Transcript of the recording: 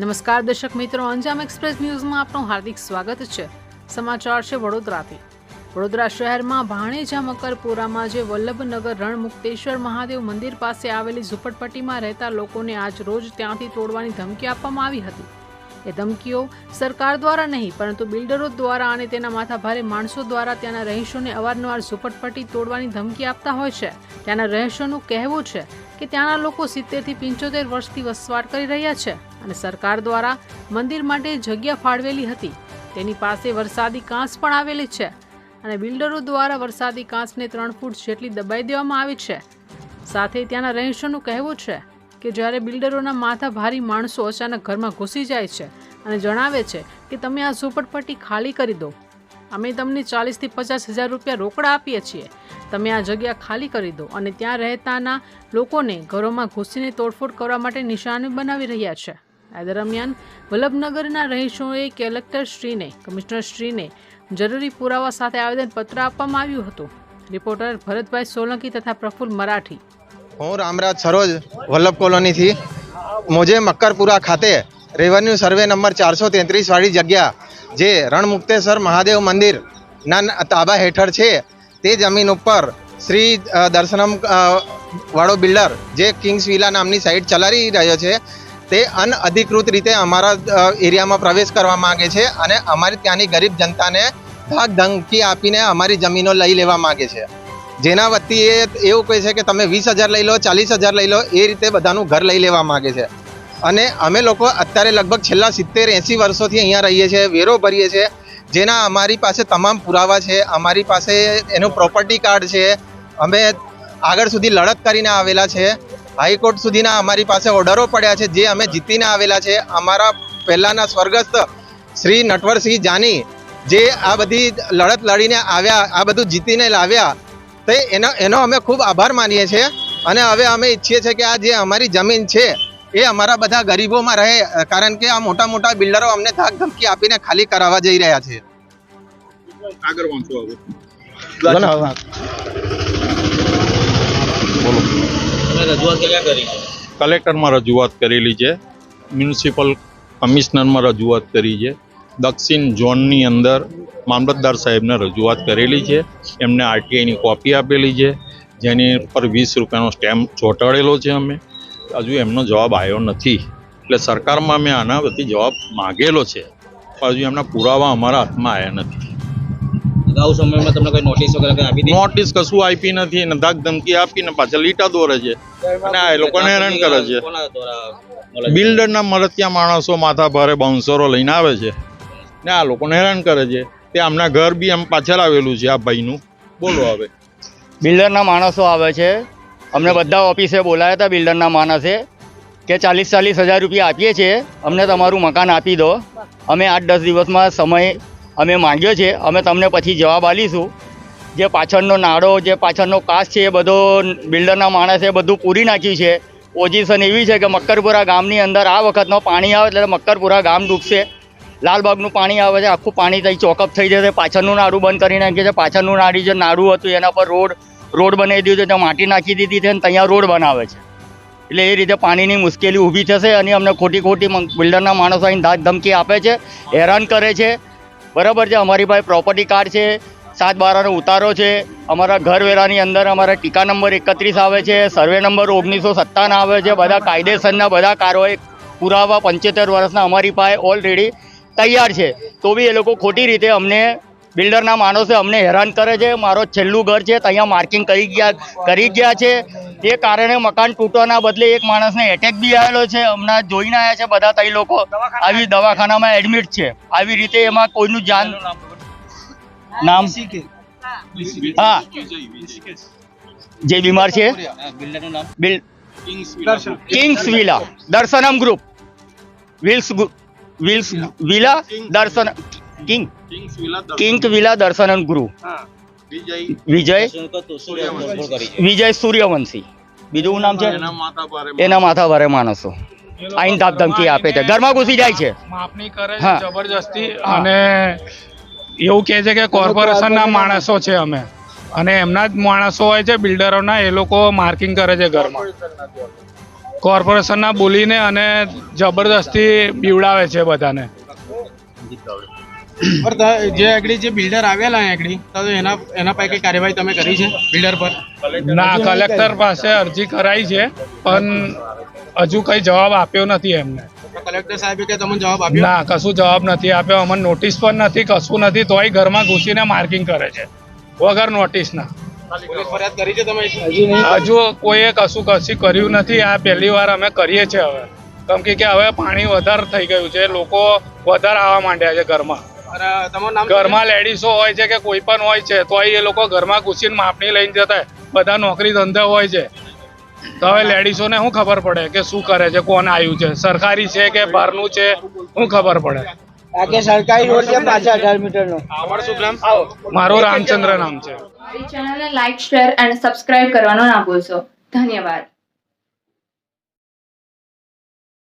નમસ્કાર દર્શક મિત્રો, અંજામ એક્સપ્રેસ ન્યૂઝમાં આપનું હાર્દિક સ્વાગત છે. સમાચાર છે વડોદરાથી. વડોદરા શહેરમાં ભાણેજા મકરપુરામાં જે વલ્લભનગર રણમુક્તેશ્વર મહાદેવ મંદિર પાસે આવેલી ઝુંપડપટ્ટીમાં રહેતા લોકોને આજ રોજ ત્યાંથી તોડવાની ધમકી આપવામાં આવી હતી. એ ધમકીઓ સરકાર દ્વારા નહીં, પરંતુ બિલ્ડરો દ્વારા અને તેના માથાભારે માણસો દ્વારા ત્યાંના રહીશોને અવારનવાર ઝુંપડપટ્ટી તોડવાની ધમકી આપતા હોય છે. ત્યાંના રહીશોનું કહેવું છે કે ત્યાંના લોકો સિત્તેરથી પંચોતેર વર્ષથી વસવાટ કરી રહ્યા છે. અને સરકાર દ્વારા મંદિર માટે જગ્યા ફાળવેલી હતી. તેની પાસે વરસાદી કાંસ પણ આવેલી છે અને બિલ્ડરો દ્વારા વરસાદી કાંસને ત્રણ ફૂટ જેટલી દબાઈ દેવામાં આવી છે. સાથે ત્યાંના રહીશોનું કહેવું છે કે જ્યારે બિલ્ડરોના માથા ભારી માણસો અચાનક ઘરમાં ઘૂસી જાય છે અને જણાવે છે કે તમે આ ઝૂંપડપટ્ટી ખાલી કરી દો. અમે તમને ચાલીસથી પચાસ હજાર રૂપિયા રોકડા આપીએ છીએ. તમે આ જગ્યા ખાલી કરી દો અને ત્યાં રહેતાના લોકોને ઘરોમાં ઘૂસીને તોડફોડ કરવા માટે નિશાની બનાવી રહ્યા છે. આ દરમિયાન વલ્લભનગરના રહીશોએ કલેક્ટરશ્રીને, કમિશનરશ્રીને જરૂરી પુરાવા સાથે આવેદનપત્ર આપવામાં આવ્યું હતું. રિપોર્ટર ભરતભાઈ સોલંકી તથા પ્રફુલ્લ મરાઠી. હું રામરાજ સરોજ, વલ્લભ કોલોનીથી. મોજે મક્કરપુરા ખાતે રેવન્યુ સર્વે નંબર ચારસો તેત્રીસવાળી જગ્યા જે રણમુક્તેશ્વર મહાદેવ મંદિરના તાબા હેઠળ છે, તે જમીન ઉપર શ્રી દર્શનમ વાળો બિલ્ડર જે કિંગ્સ વિલા નામની સાઇટ ચલાવી રહ્યો છે તે અનઅધિકૃત રીતે અમારા એરિયામાં પ્રવેશ કરવા માગે છે અને અમારી ત્યાંની ગરીબ જનતાને ધાક ધમકી આપીને અમારી જમીનો લઈ લેવા માગે છે. જેના વતી એ એવું કહે છે કે તમે વીસ હજાર લઈ લો, ચાલીસ હજાર લઈ લો, એ રીતે બધાનું ઘર લઈ લેવા માગે છે. અને અમે લોકો અત્યારે લગભગ છેલ્લા સિત્તેર એંસી વર્ષોથી અહીંયા રહીએ છીએ, વેરો ભરીએ છીએ, જેના અમારી પાસે તમામ પુરાવા છે, અમારી પાસે એનું પ્રોપર્ટી કાર્ડ છે, અમે આગળ સુધી લડત કરીને આવેલા છે હાઈકોર્ટ સુધીના અમારી પાસે ઓર્ડરો પડ્યા છે જે અમે જીતીને આવેલા છે. અમારા પહેલાંના સ્વર્ગસ્થ શ્રી નટવરસિંહ જાની જે આ બધી લડત લડીને આવ્યા આ બધું જીતીને લાવ્યા તે એનો એનો અમે ખૂબ આભાર માનીએ છીએ. અને હવે અમે ઈચ્છીએ છીએ કે આ જે અમારી જમીન છે એ અમારા બધા ગરીબોમાં રહે કારણ કે આ મોટા મોટા બિલ્ડરો અમને ધાક ધમકી આપીને ખાલી કરાવવા જઈ રહ્યા છે. આગળ વાંચો હવે. કલેક્ટરમાં રજૂઆત કરેલી છે. મ્યુનિસિપલ કમિશનરમાં રજૂઆત કરી છે. દક્ષિણ ઝોનની અંદર મામલતદાર સાહેબને રજૂઆત કરેલી છે. એમને આરટીઆઈની કોપી આપેલી છે. જેની પર વીસ રૂપિયાનો સ્ટેમ્પ ચોંટાડેલો છે અમે. હજુ એમનો જવાબ આવ્યો નથી. એટલે સરકારમાં મેં આના વતી જવાબ માગેલો છે. હજુ એમના પુરાવા અમારા હાથમાં આવ્યા નથી. અગાઉ સમયમાં તમને કોઈ નોટિસ વગેરે કંઈ આપી નોટિસ કશું આપી નથી ને ધાક ધમકી આપીને પાછા લીટા દોરે છે. અને આ એ લોકોને હેરાન કરે છે? બિલ્ડરના મળતિયા માણસો માથા ભારે બાઉન્સરો લઈને આવે છે. ને આ લોકોને હેરાન કરે છે. તે આમના ઘર બી આમ પાછળ આવેલું છે આ ભાઈનું. બોલો હવે. બિલ્ડરના માણસો આવે છે. અમને બધા ઓફિસે બોલાયા હતા બિલ્ડરના માણસે કે ચાલીસ ચાલીસ હજાર રૂપિયા આપીએ છીએ. અમને તમારું મકાન આપી દો. અમે આઠ દસ દિવસમાં સમય અમે માંગ્યો છે, અમે તમને પછી જવાબ આપીશું. જે પાછળનો નાળો જે પાછળનો કાસ છે, એ બધો બિલ્ડરના માણસે બધું પૂરી નાખ્યું છે. પોઝિશન એવી છે કે મક્કરપુરા ગામની અંદર આ વખતનો પાણી આવે એટલે મક્કરપુરા ગામ ડૂબશે. લાલબાગનું પાણી આવે છે, આખું પાણી થઈ, ચોકઅપ થઈ જશે, પાછળનું નાડું બંધ કરી નાખ્યું છે, પાછળનું નાડી જે નાડું હતું, એના પર રોડ રોડ બનાવી દીધું ત્યાં માટી નાખી દીધી છે અને ત્યાં રોડ બનાવે છે. એટલે એ રીતે પાણીની મુશ્કેલી ઊભી થશે અને અમને ખોટી ખોટી બિલ્ડરના માણસો અહીં ધાક ધમકી આપે છે, હેરાન કરે છે. બરાબર છે, અમારી પાસે પ્રોપર્ટી કાર્ડ છે, સાત બારાનો ઉતારો છે, અમારા ઘરવેરાની અંદર અમારા ટીકા નંબર એકત્રીસ આવે છે સર્વે નંબર ઓગણીસો સત્તાવન આવે છે, બધા કાયદેસરના બધા કાર્યવાહી પુરાવા પંચોતેર વર્ષના અમારી પાસે ઓલરેડી તૈયાર છે. તો બી એ લોકો ખોટી રીતે અમને બિલ્ડરના માણસો અમને હેરાન કરે છે, મારો છેલ્લું ઘર છે ત્યાં માર્કિંગ કરી ગયા કરી ગયા છે એ કારણે મકાન તૂટવાના બદલે એક માણસને એટેક બી આવેલો છે. હમણાં જોઈને આવ્યા છે બધા તઈ લોકો. આવી દવાખાનામાં એડમિટ છે. આવી રીતે એમાં કોઈનું જાન નામ હા. જે બીમાર છે? હા, બિલ્ડરનું નામ? બિલ kings villa. Darshanam group. Will's Will's villa. Darshan king. King villa Darshanam group. Vijay Vijay? Suryavanshi. બીજું નામ છે? એના માથા ભારે એના માથા ભારે માણસો. આઈન ધાપ ધમકી આપે છે. ઘરમાં ઘૂસી જાય છે. માપણી કરે છે જબરજસ્તી અને એવું કહે છે કે કોર્પોરેશનના માણસો છે અમે. અને એમના જ માણસો હોય છે બિલ્ડરોના એ લોકો માર્કિંગ કરે છે ઘરમાં. કોર્પોરેશનના બોલીને અને જબરદસ્તી બીવડાવે છે બધાને. પર જે આગળ જે બિલ્ડર આવેલા આગળ તો એના એના પૈકી કાર્યવાહી તમે કરી છે બિલ્ડર પર? ના કલેક્ટર પાસે અરજી કરાઈ છે પણ હજુ કઈ જવાબ આપ્યો નથી એમને. કલેક્ટર સાહેબે કે તમને જવાબ આપ્યો? ના કશું જવાબ નથી આપ્યો અમને નોટિસ પણ નથી કશું નથી તોય ઘરમાં ઘૂસીને માર્કિંગ કરે છે. વગર નોટિસના હજુ? કોઈએ કશું કશું કર્યું નથી આ પહેલી વાર અમે કરીએ છીએ હવે. કેમ કે કે હવે પાણી વધારે થઈ ગયું છે લોકો વધારે આવવા માંડ્યા છે ઘરમાં. ઘરમાં લેડીઝો હોય છે કે કોઈ પણ હોય છે તો એ લોકો ઘરમાં ઘૂસીને માપણી લઈને જતા બધા નોકરી ધંધા હોય છે. તો હવે લેડીઝોને શું ખબર પડે કે શું કરે છે કોણ આવ્યું છે? સરકારી છે કે બહારનું છે? શું ખબર પડે? આગે સરકારી રોડ છે પાછા અઢાર મીટરનો. તમારું શુભ નામ મારું રામચંદ્ર નામ છે. ચેનલને લાઈક શેર અને સબસ્ક્રાઇબ કરવાનું ના ભૂલશો. ધન્યવાદ.